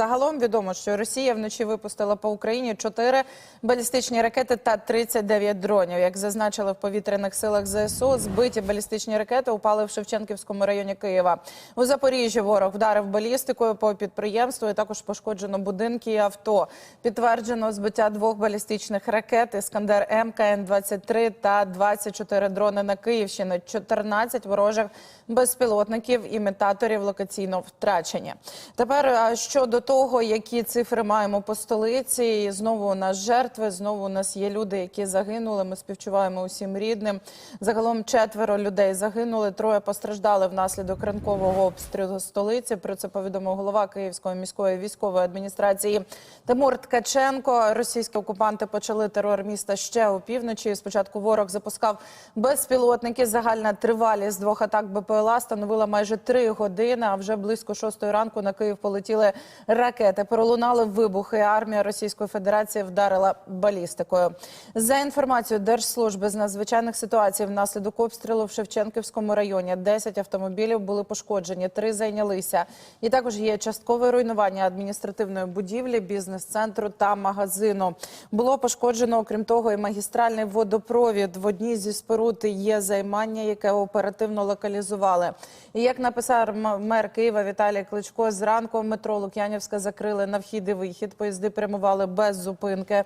Загалом відомо, що Росія вночі випустила по Україні 4 балістичні ракети та 39 дронів. Як зазначили в повітряних силах ЗСУ, збиті балістичні ракети упали в Шевченківському районі Києва. У Запоріжжі ворог вдарив балістикою по підприємству. і Також пошкоджено будинки і авто. Підтверджено збиття двох балістичних ракет Іскандер М, КН-23 та 24 дрони на Київщині. 14 ворожих безпілотників імітаторів локаційно втрачені. Тепер щодо того, які цифри маємо по столиці, і знову у нас жертви, знову у нас є люди, які загинули. Ми співчуваємо усім рідним. Загалом четверо людей загинули, троє постраждали внаслідок ранкового обстрілу столиці. Про це повідомив голова Київської міської військової адміністрації Тимур Ткаченко. Російські окупанти почали терор міста ще опівночі. Спочатку ворог запускав безпілотники. Загальна тривалість двох атак БПЛА становила майже три години. А вже близько шостої ранку на Київ полетіли ракети. Пролунали вибухи. Армія Російської Федерації вдарила балістикою. За інформацією Держслужби з надзвичайних ситуацій, внаслідок обстрілу в Шевченківському районі 10 автомобілів були пошкоджені, три зайнялися. І також є часткове руйнування адміністративної будівлі, бізнес-центру та магазину. Було пошкоджено, окрім того, і магістральний водопровід. В одній зі споруд є займання, яке оперативно локалізували. І як написав мер Києва Віталій Кличко, зранку метро Лук'янівська закрили на вхід і вихід. Поїзди прямували без зупинки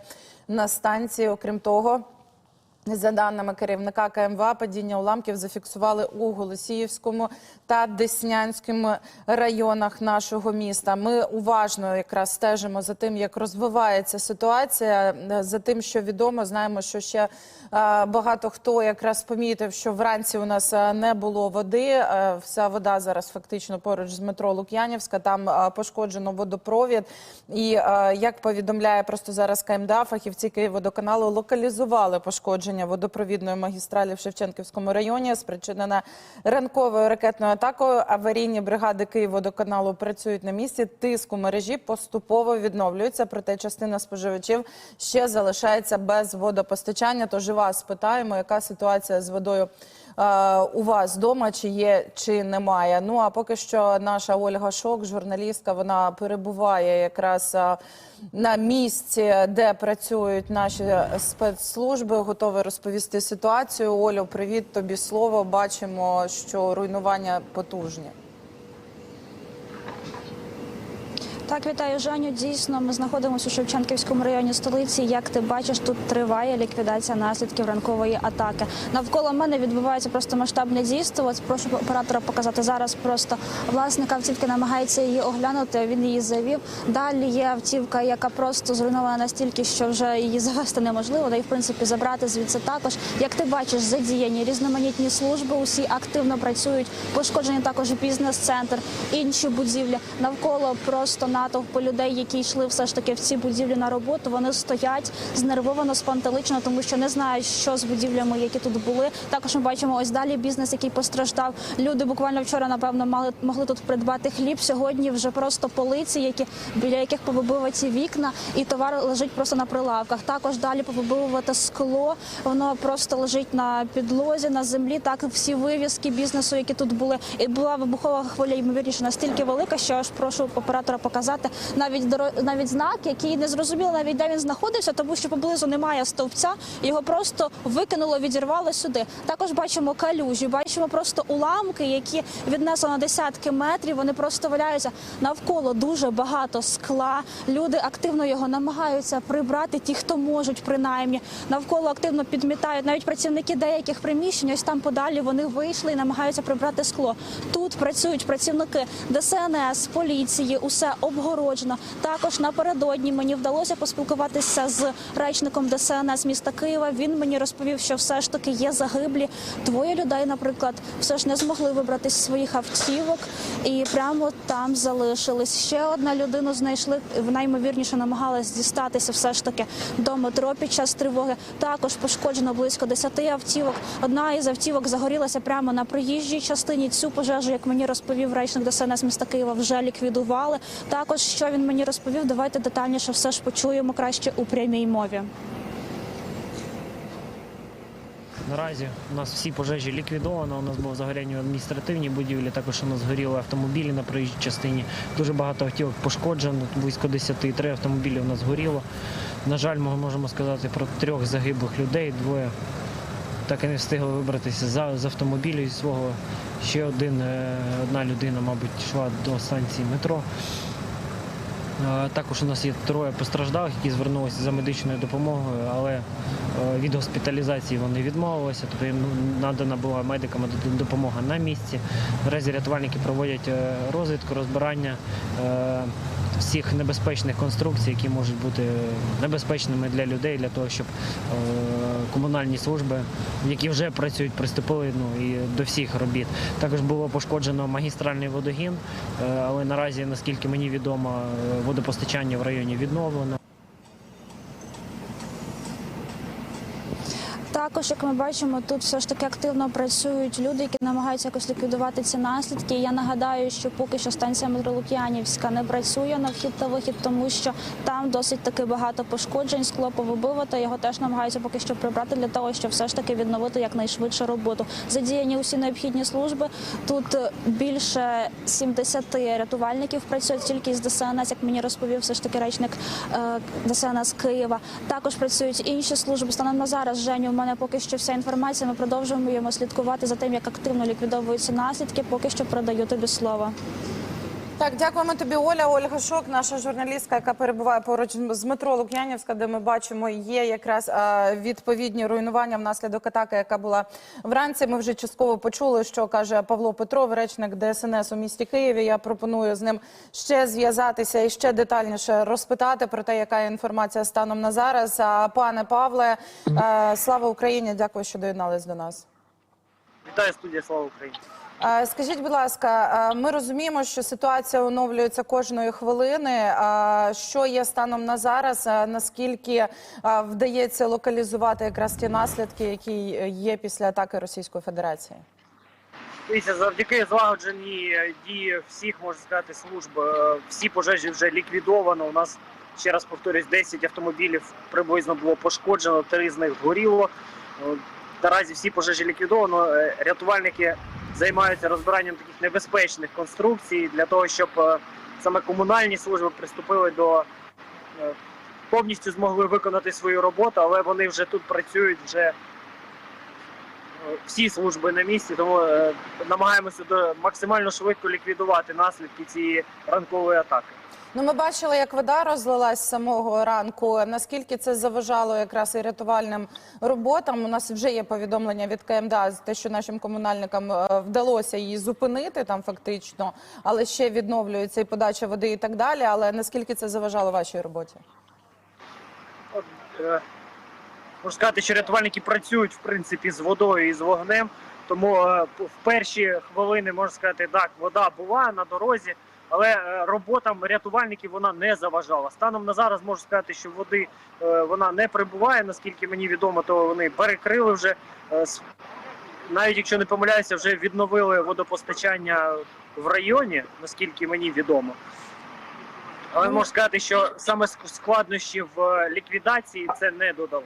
на станції. Окрім того. За даними керівника КМВА, падіння уламків зафіксували у Голосіївському та Деснянському районах нашого міста. Ми уважно якраз стежимо за тим, як розвивається ситуація. За тим, що відомо, знаємо, що ще е, багато хто якраз помітив, що вранці у нас е, не було води. Е, Вся вода зараз фактично поруч з метро Лук'янівська. Там пошкоджено водопровід. І як повідомляє просто зараз КМДА, фахівці Київводоканалу локалізували пошкодження водопровідної магістралі в Шевченківському районі, спричинена ранковою ракетною атакою. Аварійні бригади Київводоканалу працюють на місці. Тиск у мережі поступово відновлюється, проте частина споживачів ще залишається без водопостачання. Тож вас питаємо, яка ситуація з водою у вас вдома, чи є, чи немає. Ну а поки що наша Ольга Шок, журналістка, вона перебуває якраз на місці, де працюють наші спецслужби, готова розповісти ситуацію. Олю, привіт тобі слово. Бачимо, що руйнування потужні. Так, вітаю Женю. Дійсно, ми знаходимося у Шевченківському районі столиці. Як ти бачиш, тут триває ліквідація наслідків ранкової атаки. Навколо мене відбувається просто масштабне дійство. От прошу оператора показати зараз. Просто власник автівки намагається її оглянути. Він її завів. Далі є автівка, яка просто зруйнована настільки, що вже її завести неможливо. Да і в принципі забрати звідси також. Як ти бачиш, задіяні різноманітні служби, усі активно працюють. Пошкоджені також бізнес-центр, інші будівлі. Навколо просто натовпу людей, які йшли все ж таки в ці будівлі на роботу. Вони стоять знервовано, спантеличено, тому що не знають, що з будівлями, які тут були. Також ми бачимо ось далі бізнес, який постраждав. Люди буквально вчора, напевно, мали могли тут придбати хліб. Сьогодні вже просто полиці, які біля яких повибиваті вікна, і товар лежить просто на прилавках. Також далі повибивувати скло. Воно просто лежить на підлозі, на землі. Так всі вивіски бізнесу, які тут були, і була вибухова хвиля, ймовірніше настільки велика, що аж прошу оператора показати навіть доро- навіть знак, який не зрозуміло навіть де він знаходився, тому що поблизу немає стовпця. Його просто викинуло, відірвало сюди. Також бачимо калюжі, бачимо просто уламки, які віднесло на десятки метрів. Вони просто валяються навколо дуже багато скла. Люди активно його намагаються прибрати. Ті, хто можуть, принаймні навколо активно підмітають. Навіть працівники деяких приміщень, ось там подалі вони вийшли і намагаються прибрати скло. Тут працюють працівники ДСНС, поліції, усе обгороджено. Також напередодні мені вдалося поспілкуватися з речником ДСНС міста Києва. Він мені розповів, що все ж таки є загиблі. Двоє людей, наприклад, все ж не змогли вибратись з своїх автівок і прямо там залишились. Ще одна людину знайшли. Вона ймовірніше намагалась дістатися все ж таки до метро під час тривоги. Також пошкоджено близько 10 автівок. Одна із автівок загорілася прямо на проїжджій частині. Цю пожежу, як мені розповів речник ДСНС міста Києва, вже ліквідували. Також що він мені розповів, давайте детальніше все ж почуємо краще у прямій мові. наразі. У нас всі пожежі ліквідовано. У нас було загоряння в адміністративній будівлі. Також у нас згоріли автомобілі на проїжджій частині. Дуже багато автівок пошкоджено, близько 10. Три автомобілі у нас горіло. На жаль, ми можемо сказати про трьох загиблих людей. Двоє так і не встигли вибратися з автомобілю зі свого. Ще один, е, одна людина, мабуть, йшла до станції метро. Е, Також у нас є троє постраждалих, які звернулися за медичною допомогою, але е, від госпіталізації вони відмовилися, тобто їм надана була медикам допомога на місці. Наразі рятувальники проводять е, розвідку, розбирання всіх небезпечних конструкцій, які можуть бути небезпечними для людей, для того, щоб е, комунальні служби, які вже працюють, приступили ну, і до всіх робіт. Також було пошкоджено магістральний водогін, е, але наразі, наскільки мені відомо, е, водопостачання в районі відновлено. Також, як ми бачимо, тут все ж таки активно працюють люди, які намагаються якось ліквідувати ці наслідки. Я нагадаю, що поки що станція метро Лук'янівська не працює на вхід та вихід, тому що там досить таки багато пошкоджень, скло повибивато. Його теж намагаються поки що прибрати для того, щоб все ж таки відновити якнайшвидше роботу. Задіяні усі необхідні служби. Тут більше 70 рятувальників працюють тільки з ДСНС, як мені розповів все ж таки речник е, ДСНС Києва. Також працюють інші служби. Станом на зараз Женю, в мене поки що вся інформація. Ми продовжуємо слідкувати за тим, як активно ліквідовуються наслідки. Поки що продають тобі слово. Так, дякуємо тобі, Оля. Ольга Шок, наша журналістка, яка перебуває поруч з метро Лук'янівська, де ми бачимо, є якраз відповідні руйнування внаслідок атаки, яка була вранці. Ми вже частково почули, що каже Павло Петров, речник ДСНС у місті Києві. Я пропоную з ним ще зв'язатися і ще детальніше розпитати про те, яка інформація станом на зараз. А, пане Павле, слава Україні! Дякую, що доєднались до нас. Вітаю студія Слава Україні. Е, Скажіть, будь ласка, е, ми розуміємо, що ситуація оновлюється кожної хвилини. Е, Що є станом на зараз? Наскільки вдається локалізувати якраз ті наслідки, які є після атаки Російської Федерації? Завдяки злагодженій е, дії всіх, можна сказати, служб, всі пожежі вже ліквідовано. У нас, ще раз повторюсь, 10 автомобілів приблизно було пошкоджено, три з них горіло. Наразі всі пожежі ліквідовано. Рятувальники займаються розбиранням таких небезпечних конструкцій для того, щоб е, саме комунальні служби приступили до е, повністю змогли виконати свою роботу, але вони вже тут працюють вже всі служби на місці, тому е, намагаємося до максимально швидко ліквідувати наслідки цієї ранкової атаки. Ну, ми бачили, як вода розлилась з самого ранку. Наскільки це заважало якраз і рятувальним роботам? У нас вже є повідомлення від КМДА з те, що нашим комунальникам е, вдалося її зупинити там фактично, але ще відновлюється і подача води і так далі. Але наскільки це заважало вашій роботі? Е, сказати, що рятувальники працюють в принципі з водою і з вогнем. Тому е, в перші хвилини можна сказати, так, вода була на дорозі, але е, роботам рятувальників вона не заважала. Станом на зараз можу сказати, що води е, вона не прибуває. Наскільки мені відомо, то вони перекрили вже навіть якщо не помиляюся, вже відновили водопостачання в районі, наскільки мені відомо. Але можу сказати, що саме ск- складнощі в е, ліквідації це не додало.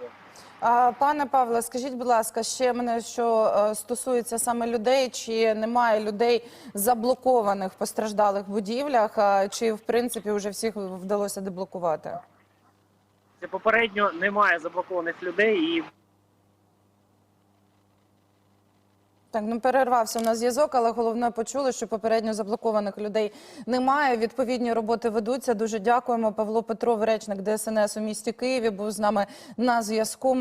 А, Пане Павле, скажіть, будь ласка, ще мене що е, стосується саме людей, чи немає людей заблокованих в постраждалих будівлях, а, чи в принципі вже всіх вдалося деблокувати? Це попередньо немає заблокованих людей і Так, ну перервався у нас зв'язок, але головне почули, що попередньо заблокованих людей немає. Відповідні роботи ведуться. Дуже дякуємо. Павло Петров, речник ДСНС у місті Києві, був з нами на зв'язку.